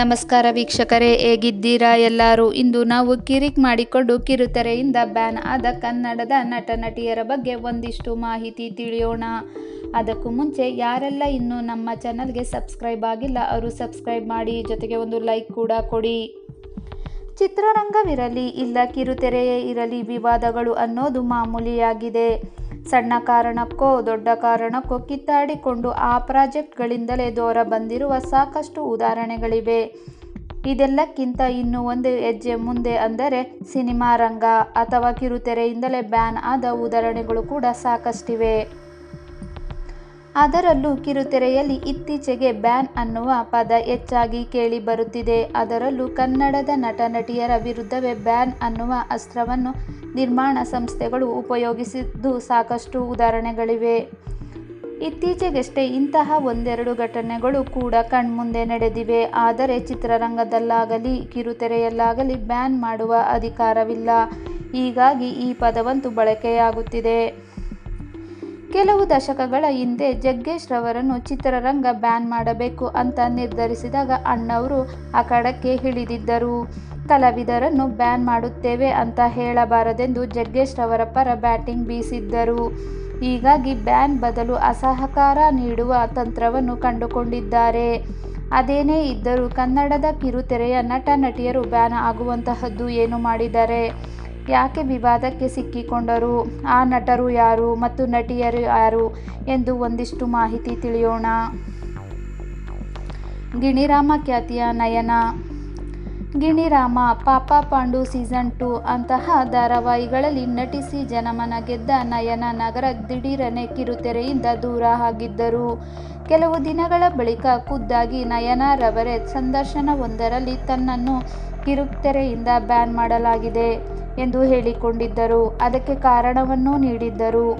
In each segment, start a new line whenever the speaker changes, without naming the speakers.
ನಮಸ್ಕಾರ ವೀಕ್ಷಕರೇ, ಹೇಗಿದ್ದೀರಾ ಎಲ್ಲರೂ? ಇಂದು ನಾವು ಕಿರಿಕ್ ಮಾಡಿಕೊಂಡು ಕಿರುತೆರೆಯಿಂದ ಬ್ಯಾನ್ ಆದ ಕನ್ನಡದ ನಟ ನಟಿಯರ ಬಗ್ಗೆ ಒಂದಿಷ್ಟು ಮಾಹಿತಿ ತಿಳಿಯೋಣ. ಅದಕ್ಕೂ ಮುಂಚೆ ಯಾರೆಲ್ಲ ಇನ್ನೂ ನಮ್ಮ ಚಾನಲ್ಗೆ ಸಬ್ಸ್ಕ್ರೈಬ್ ಆಗಿಲ್ಲ, ಅವರು ಸಬ್ಸ್ಕ್ರೈಬ್ ಮಾಡಿ, ಜೊತೆಗೆ ಒಂದು ಲೈಕ್ ಕೂಡ ಕೊಡಿ. ಚಿತ್ರರಂಗವಿರಲಿ ಇಲ್ಲ ಕಿರುತೆರೆಯೇ ಇರಲಿ, ವಿವಾದಗಳು ಅನ್ನೋದು ಮಾಮೂಲಿಯಾಗಿದೆ. ಸಣ್ಣ ಕಾರಣಕ್ಕೋ, ದೊಡ್ಡ ಕಾರಣಕ್ಕೋ ಕಿತ್ತಾಡಿಕೊಂಡು ಆ ಪ್ರಾಜೆಕ್ಟ್ಗಳಿಂದಲೇ ದೂರ ಬಂದಿರುವ ಸಾಕಷ್ಟು ಉದಾಹರಣೆಗಳಿವೆ. ಇದೆಲ್ಲಕ್ಕಿಂತ ಇನ್ನೂ ಒಂದು ಹೆಜ್ಜೆ ಮುಂದೆ ಅಂದರೆ ಸಿನಿಮಾ ರಂಗ ಅಥವಾ ಕಿರುತೆರೆಯಿಂದಲೇ ಬ್ಯಾನ್ ಆದ ಉದಾಹರಣೆಗಳು ಕೂಡ ಸಾಕಷ್ಟಿವೆ. ಅದರಲ್ಲೂ ಕಿರುತೆರೆಯಲ್ಲಿ ಇತ್ತೀಚೆಗೆ ಬ್ಯಾನ್ ಅನ್ನುವ ಪದ ಹೆಚ್ಚಾಗಿ ಕೇಳಿ ಬರುತ್ತಿದೆ. ಅದರಲ್ಲೂ ಕನ್ನಡದ ನಟ ನಟಿಯರ ವಿರುದ್ಧವೇ ಬ್ಯಾನ್ ಅನ್ನುವ ಅಸ್ತ್ರವನ್ನು ನಿರ್ಮಾಣ ಸಂಸ್ಥೆಗಳು ಉಪಯೋಗಿಸಿದ್ದು ಸಾಕಷ್ಟು ಉದಾಹರಣೆಗಳಿವೆ. ಇತ್ತೀಚೆಗಷ್ಟೇ ಇಂತಹ ಒಂದೆರಡು ಘಟನೆಗಳು ಕೂಡ ಕಣ್ಮುಂದೆ ನಡೆದಿವೆ. ಆದರೆ ಚಿತ್ರರಂಗದಲ್ಲಾಗಲಿ, ಕಿರುತೆರೆಯಲ್ಲಾಗಲಿ ಬ್ಯಾನ್ ಮಾಡುವ ಅಧಿಕಾರವಿಲ್ಲ. ಹೀಗಾಗಿ ಈ ಪದವಂತೂ ಬಳಕೆಯಾಗುತ್ತಿದೆ. ಕೆಲವು ದಶಕಗಳ ಹಿಂದೆ ಜಗ್ಗೇಶ್ ರವರನ್ನು ಚಿತ್ರರಂಗ ಬ್ಯಾನ್ ಮಾಡಬೇಕು ಅಂತ ನಿರ್ಧರಿಸಿದಾಗ ಅಣ್ಣವರು ಅಖಾಡಕ್ಕೆ ಹಿಡಿದಿದ್ದರು ಕಲಾವಿದರನ್ನು ಬ್ಯಾನ್ ಮಾಡುತ್ತೇವೆ ಅಂತ ಹೇಳಬಾರದೆಂದು ಜಗ್ಗೇಶ್ ರವರ ಪರ ಬ್ಯಾಟಿಂಗ್ ಬೀಸಿದ್ದರು. ಹೀಗಾಗಿ ಬ್ಯಾನ್ ಬದಲು ಅಸಹಕಾರ ನೀಡುವ ತಂತ್ರವನ್ನು ಕಂಡುಕೊಂಡಿದ್ದಾರೆ. ಅದೇನೇ ಇದ್ದರೂ ಕನ್ನಡದ ಕಿರುತೆರೆಯ ನಟ ನಟಿಯರು ಬ್ಯಾನ್ ಆಗುವಂತಹದ್ದು ಏನು ಮಾಡಿದ್ದಾರೆ ಯಾಕೆ ವಿವಾದಕ್ಕೆ ಸಿಕ್ಕಿಕೊಂಡರು? ಆ ನಟರು ಯಾರು ಮತ್ತು ನಟಿಯರು ಯಾರು ಎಂದು ಒಂದಿಷ್ಟು ಮಾಹಿತಿ ತಿಳಿಯೋಣ. ಗಿಣಿರಾಮ ಖ್ಯಾತಿಯ ನಯನ. ಗಿಣಿರಾಮ, ಪಾಪ ಪಾಂಡು ಸೀಸನ್ ಟು ಅಂತಹ ಧಾರಾವಾಹಿಗಳಲ್ಲಿ ನಟಿಸಿ ಜನಮನ ಗೆದ್ದ ನಯನ ನಗರ ದಿಢೀರನೆ ಕಿರುತೆರೆಯಿಂದ ದೂರ ಆಗಿದ್ದರು. ಕೆಲವು ದಿನಗಳ ಬಳಿಕ ಖುದ್ದಾಗಿ ನಯನರವರೇ ಸಂದರ್ಶನವೊಂದರಲ್ಲಿ ತನ್ನನ್ನು ಕಿರುತೆರೆಯಿಂದ ಬ್ಯಾನ್ ಮಾಡಲಾಗಿದೆ. ಎಂದು ಹೇಳಿಕೊಂಡಿದ್ದರು. ಅದಕ್ಕೆ ಕಾರಣವನ್ನೂ ನೀಡಿದ್ದರು.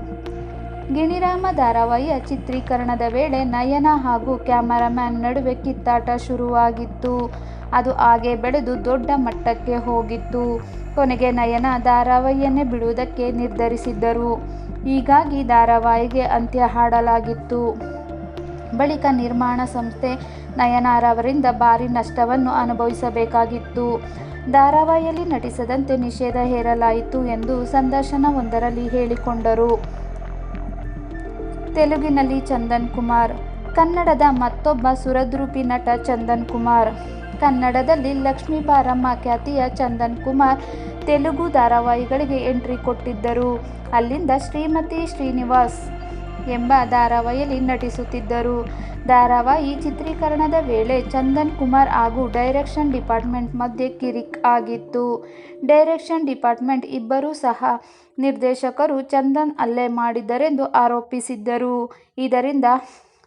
ಗಿಣಿರಾಮ ಧಾರಾವಾಹಿಯ ಚಿತ್ರೀಕರಣದ ವೇಳೆ ನಯನ ಹಾಗೂ ಕ್ಯಾಮರಾಮ್ಯಾನ್ ನಡುವೆ ಕಿತ್ತಾಟ ಶುರುವಾಗಿತ್ತು. ಅದು ಹಾಗೆ ಬೆಳೆದು ದೊಡ್ಡ ಮಟ್ಟಕ್ಕೆ ಹೋಗಿತ್ತು. ಕೊನೆಗೆ ನಯನ ಧಾರಾವಾಹಿಯನ್ನೇ ಬಿಡುವುದಕ್ಕೆ ನಿರ್ಧರಿಸಿದ್ದರು. ಹೀಗಾಗಿ ಧಾರಾವಾಹಿಗೆ ಅಂತ್ಯ ಹಾಡಲಾಗಿತ್ತು. ಬಳಿಕ ನಿರ್ಮಾಣ ಸಂಸ್ಥೆ ನಯನಾರವರಿಂದ ಭಾರಿ ನಷ್ಟವನ್ನು ಅನುಭವಿಸಬೇಕಾಗಿತ್ತು. ಧಾರಾವಾಹಿಯಲ್ಲಿ ನಟಿಸದಂತೆ ನಿಷೇಧ ಹೇರಲಾಯಿತು ಎಂದು ಸಂದರ್ಶನವೊಂದರಲ್ಲಿ ಹೇಳಿಕೊಂಡರು. ತೆಲುಗಿನಲ್ಲಿ ಚಂದನ್ ಕುಮಾರ್, ಕನ್ನಡದ ಮತ್ತೊಬ್ಬ ಸುರದ್ರೂಪಿ ನಟ ಚಂದನ್ ಕುಮಾರ್. ಕನ್ನಡದಲ್ಲಿ ಲಕ್ಷ್ಮೀ ಬಾರಮ್ಮ ಖ್ಯಾತಿಯ ಚಂದನ್ ಕುಮಾರ್ ತೆಲುಗು ಧಾರಾವಾಹಿಗಳಿಗೆ ಎಂಟ್ರಿ ಕೊಟ್ಟಿದ್ದರು. ಅಲ್ಲಿಂದ ಶ್ರೀಮತಿ ಶ್ರೀನಿವಾಸ್ ಎಂಬ ಧಾರಾವಾಹಿಯಲ್ಲಿ ನಟಿಸುತ್ತಿದ್ದರು. ಧಾರಾವಾಹಿ ಚಿತ್ರೀಕರಣದ ವೇಳೆ ಚಂದನ್ ಕುಮಾರ್ ಹಾಗೂ ಡೈರೆಕ್ಷನ್ ಡಿಪಾರ್ಟ್ಮೆಂಟ್ ಮಧ್ಯೆ ಕಿರಿಕ್ ಆಗಿತ್ತು. ಡೈರೆಕ್ಷನ್ ಡಿಪಾರ್ಟ್ಮೆಂಟ್ ಇಬ್ಬರೂ ಸಹ ನಿರ್ದೇಶಕರು ಚಂದನ್ ಹಲ್ಲೆ ಮಾಡಿದ್ದರೆಂದು ಆರೋಪಿಸಿದ್ದರು. ಇದರಿಂದ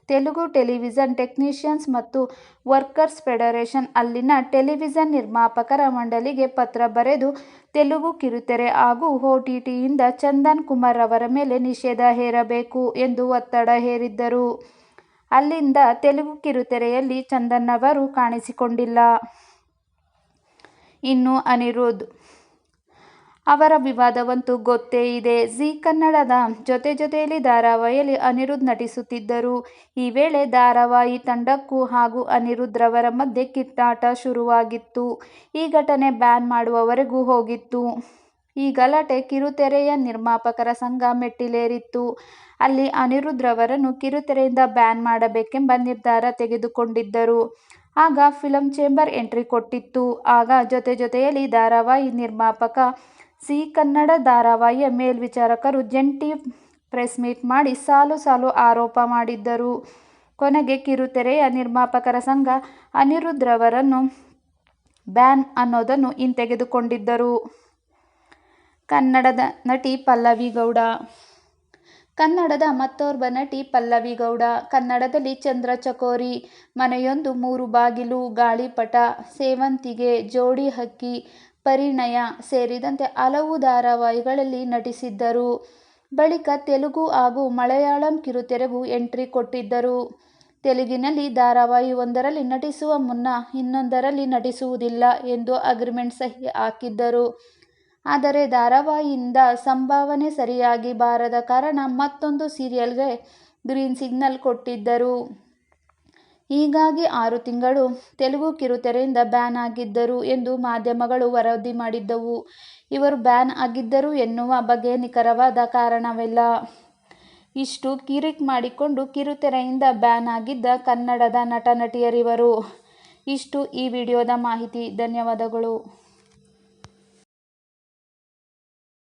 ತೆಲುಗು ಟೆಲಿವಿಷನ್ ಟೆಕ್ನಿಷಿಯನ್ಸ್ ಮತ್ತು ವರ್ಕರ್ಸ್ ಫೆಡರೇಷನ್ ಅಲ್ಲಿನ ಟೆಲಿವಿಷನ್ ನಿರ್ಮಾಪಕರ ಮಂಡಳಿಗೆ ಪತ್ರ ಬರೆದು ತೆಲುಗು ಕಿರುತೆರೆ ಹಾಗೂ ಒಟಿಟಿಯಿಂದ ಚಂದನ್ ಕುಮಾರ್ ಅವರ ಮೇಲೆ ನಿಷೇಧ ಹೇರಬೇಕು ಎಂದು ಒತ್ತಡ ಹೇರಿದ್ದರು. ಅಲ್ಲಿಂದ ತೆಲುಗು ಕಿರುತೆರೆಯಲ್ಲಿ ಚಂದನ್ ಅವರು ಕಾಣಿಸಿಕೊಂಡಿಲ್ಲ. ಇನ್ನು ಅನಿರುದ್ಧ್ ಅವರ ವಿವಾದವಂತೂ ಗೊತ್ತೇ ಇದೆ. ಜೀ ಕನ್ನಡದ ಜೊತೆ ಜೊತೆಯಲ್ಲಿ ಧಾರಾವಾಹಿಯಲ್ಲಿ ಅನಿರುದ್ಧ್ ನಟಿಸುತ್ತಿದ್ದರು. ಈ ವೇಳೆ ಧಾರಾವಾಹಿ ತಂಡಕ್ಕೂ ಹಾಗೂ ಅನಿರುದ್ಧ್ರವರ ಮಧ್ಯೆ ಕಿತ್ತಾಟ ಶುರುವಾಗಿತ್ತು. ಈ ಘಟನೆ ಬ್ಯಾನ್ ಮಾಡುವವರೆಗೂ ಹೋಗಿತ್ತು. ಈ ಗಲಾಟೆ ಕಿರುತೆರೆಯ ನಿರ್ಮಾಪಕರ ಸಂಘ ಮೆಟ್ಟಿಲೇರಿತ್ತು. ಅಲ್ಲಿ ಅನಿರುದ್ಧ್ ರವರನ್ನು ಕಿರುತೆರೆಯಿಂದ ಬ್ಯಾನ್ ಮಾಡಬೇಕೆಂಬ ನಿರ್ಧಾರ ತೆಗೆದುಕೊಂಡಿದ್ದರು. ಆಗ ಫಿಲಂ ಚೇಂಬರ್ ಎಂಟ್ರಿ ಕೊಟ್ಟಿತ್ತು. ಆಗ ಜೊತೆ ಜೊತೆಯಲ್ಲಿ ಧಾರಾವಾಹಿ ನಿರ್ಮಾಪಕ ಸಿ. ಕನ್ನಡ ಧಾರಾವಾಹಿಯ ಮೇಲ್ವಿಚಾರಕರು ಜಂಟಿ ಪ್ರೆಸ್ ಮೀಟ್ ಮಾಡಿ ಸಾಲು ಸಾಲು ಆರೋಪ ಮಾಡಿದ್ದರು. ಕೊನೆಗೆ ಕಿರುತೆರೆಯ ನಿರ್ಮಾಪಕರ ಸಂಘ ಅನಿರುದ್ಧ್ ರವರನ್ನು ಬ್ಯಾನ್ ಅನ್ನೋದನ್ನು ಹಿಂತೆಗೆದುಕೊಂಡಿದ್ದರು. ಕನ್ನಡದ ನಟಿ ಪಲ್ಲವಿ ಗೌಡ. ಕನ್ನಡದ ಮತ್ತೋರ್ವ ನಟಿ ಪಲ್ಲವಿ ಗೌಡ. ಕನ್ನಡದಲ್ಲಿ ಚಂದ್ರ ಚಕೋರಿ, ಮನೆಯೊಂದು ಮೂರು ಬಾಗಿಲು, ಗಾಳಿಪಟ, ಸೇವಂತಿಗೆ, ಜೋಡಿ ಹಕ್ಕಿ, ಪರಿಣಯ ಸೇರಿದಂತೆ ಹಲವು ಧಾರಾವಾಹಿಗಳಲ್ಲಿ ನಟಿಸಿದ್ದರು. ಬಳಿಕ ತೆಲುಗು ಹಾಗೂ ಮಲಯಾಳಂ ಕಿರುತೆರೆಗೂ ಎಂಟ್ರಿ ಕೊಟ್ಟಿದ್ದರು. ತೆಲುಗಿನಲ್ಲಿ ಧಾರಾವಾಹಿ ಒಂದರಲ್ಲಿ ನಟಿಸುವ ಮುನ್ನ ಇನ್ನೊಂದರಲ್ಲಿ ನಟಿಸುವುದಿಲ್ಲ ಎಂದು ಅಗ್ರಿಮೆಂಟ್ ಸಹಿ ಹಾಕಿದ್ದರು. ಆದರೆ ಧಾರಾವಾಹಿಯಿಂದ ಸಂಭಾವನೆ ಸರಿಯಾಗಿ ಬಾರದ ಕಾರಣ ಮತ್ತೊಂದು ಸೀರಿಯಲ್ಗೆ ಗ್ರೀನ್ ಸಿಗ್ನಲ್ ಕೊಟ್ಟಿದ್ದರು ಹೀಗಾಗಿ ಆರು ತಿಂಗಳು ತೆಲುಗು ಕಿರುತೆರೆಯಿಂದ ಬ್ಯಾನ್ ಆಗಿದ್ದರು ಎಂದು ಮಾಧ್ಯಮಗಳು ವರದಿ ಮಾಡಿದ್ದವು. ಇವರು ಬ್ಯಾನ್ ಆಗಿದ್ದರು ಎನ್ನುವ ಬಗ್ಗೆ ನಿಖರವಾದ ಕಾರಣವಿಲ್ಲ. ಇಷ್ಟು ಕಿರಿಕ್ ಮಾಡಿಕೊಂಡು ಕಿರುತೆರೆಯಿಂದ ಬ್ಯಾನ್ ಆಗಿದ್ದ ಕನ್ನಡದ ನಟ-ನಟಿಯರಿವರು. ಇಷ್ಟು ಈ ವಿಡಿಯೋದ ಮಾಹಿತಿ. ಧನ್ಯವಾದಗಳು.